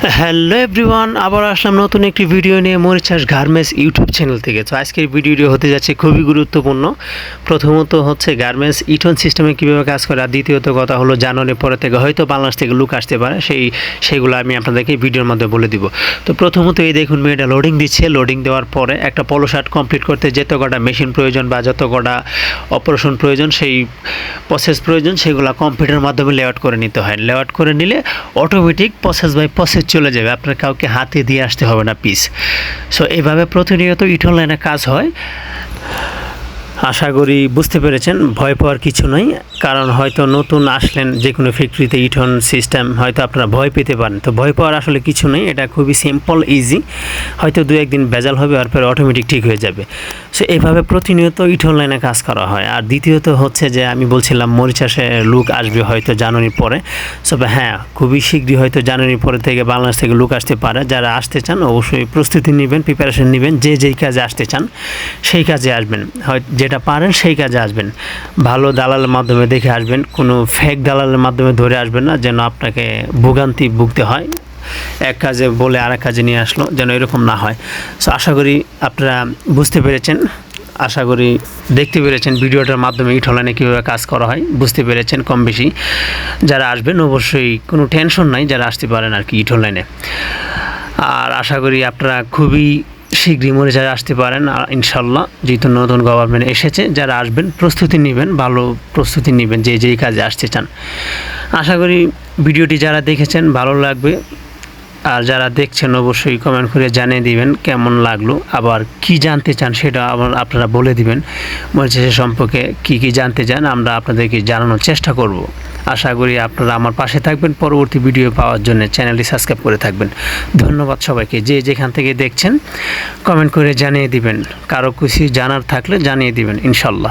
Hello everyone আবার আসলাম নতুন একটি ভিডিও নিয়ে মরিচাস গার্মেন্টস ইউটিউব চ্যানেল থেকে। তো আজকের ভিডিওটি হতে যাচ্ছে খুবই গুরুত্বপূর্ণ। প্রথমত হচ্ছে গার্মেন্টস ইটন সিস্টেমে কীভাবে কাজ করে, আর দ্বিতীয়ত কথা হলো জানুয়ারি পরে থেকে হয়তো বাংলাদেশ থেকে লুক আসতে পারে, সেই, সেগুলো আমি আপনাদেরকে ভিডিওর মধ্যে বলে দিব। তো প্রথমত এই দেখুন মেয়েটা লোডিং দিচ্ছে লোডিং দেওয়ার পরে একটা পলো শার্ট কমপ্লিট করতে যত কটা মেশিন প্রয়োজন বা যত কটা অপারেশন প্রয়োজন, সেই প্রসেস প্রয়োজন, সেগুলো কম্পিউটারের মাধ্যমে লেআউট করে নিতে হয়। লেআউট করে নিলে অটোমেটিক প্রসেস বাই প্রসেস চলে যাবে, আপনার কাউকে হাতে দিয়ে আসতে হবে না পিস সো এভাবে প্রতিনিয়ত ইট অনলাইনে কাজ হয়। আশা করি বুঝতে পেরেছেন, ভয় পাওয়ার কিছু নাই, কারণ হয়তো নতুন আসলেন যে কোনো ফ্যাক্টরিতে ইটন সিস্টেম, হয়তো আপনারা ভয় পেতে পারেন। তো ভয় পাওয়ার আসলে কিছু নেই, এটা খুবই সিম্পল ইজি হয়তো দু একদিন ভেজাল হবে আর পরে অটোমেটিক ঠিক হয়ে যাবে। সো এইভাবে প্রতিনিয়ত ইট লাইনে কাজ করা হয়। আর দ্বিতীয়ত হচ্ছে যে, আমি বলছিলাম মরিচাষে লুক আসবে হয়তো জানুয়ারির পরে। সো হ্যাঁ খুবই শীঘ্রই হয়তো জানুয়ারির পরে থেকে বাংলাদেশ থেকে লুক আসতে পারে। যারা আসতে চান, অবশ্যই প্রস্তুতি নেবেন প্রিপারেশন নেবেন, যে যেই কাজে আসতে চান, সেই কাজে আসবেন। হয় যেটা পারেন সেই কাজে আসবেন। ভালো দালালের মাধ্যমে দেখে আসবেন, কোনো ফেক দালালের মাধ্যমে ধরে আসবেন না, যেন আপনাকে ভোগান্তি ভুগতে হয়। এক কাজে বলে আর এক কাজে নিয়ে আসলো, যেন এরকম না হয়। সো আশা করি আপনারা বুঝতে পেরেছেন। আশা করি দেখতে পেরেছেন ভিডিওটার মাধ্যমে ইট অনলাইনে কীভাবে কাজ করা হয়। বুঝতে পেরেছেন কম বেশি। যারা আসবেন, অবশ্যই কোনো টেনশন নাই, যারা আসতে পারেন আর কি ইট অনলাইনে আর আশা করি আপনারা খুবই শীঘ্রই মরে যারা আসতে পারেন ইনশাল্লাহ যেহেতু নতুন গভর্নমেন্ট এসেছে, যারা আসবেন, প্রস্তুতি নেবেন, ভালো প্রস্তুতি নেবেন, যে যেই কাজে আসতে চান। আশা করি ভিডিওটি যারা দেখেছেন, ভালো লাগবে। আর যারা দেখছেন, অবশ্যই কমেন্ট করে জানিয়ে দিবেন, কেমন লাগল, আবার কি জানতে চান, সেটা আবার আপনারা বলে দিবেন। মরিচাষের সম্পর্কে কি কি জানতে চান, আমরা আপনাদেরকে জানানোর চেষ্টা করব। আশা করি আপনারা আমার পাশে থাকবেন। পরবর্তী ভিডিও পাওয়ার জন্য চ্যানেলটি সাবস্ক্রাইব করে থাকবেন। ধন্যবাদ সবাইকে। যে যেখান থেকে দেখছেন কমেন্ট করে জানিয়ে দিবেন। কারও কিছু জানার থাকলে জানিয়ে দিবেন, ইনশাল্লাহ।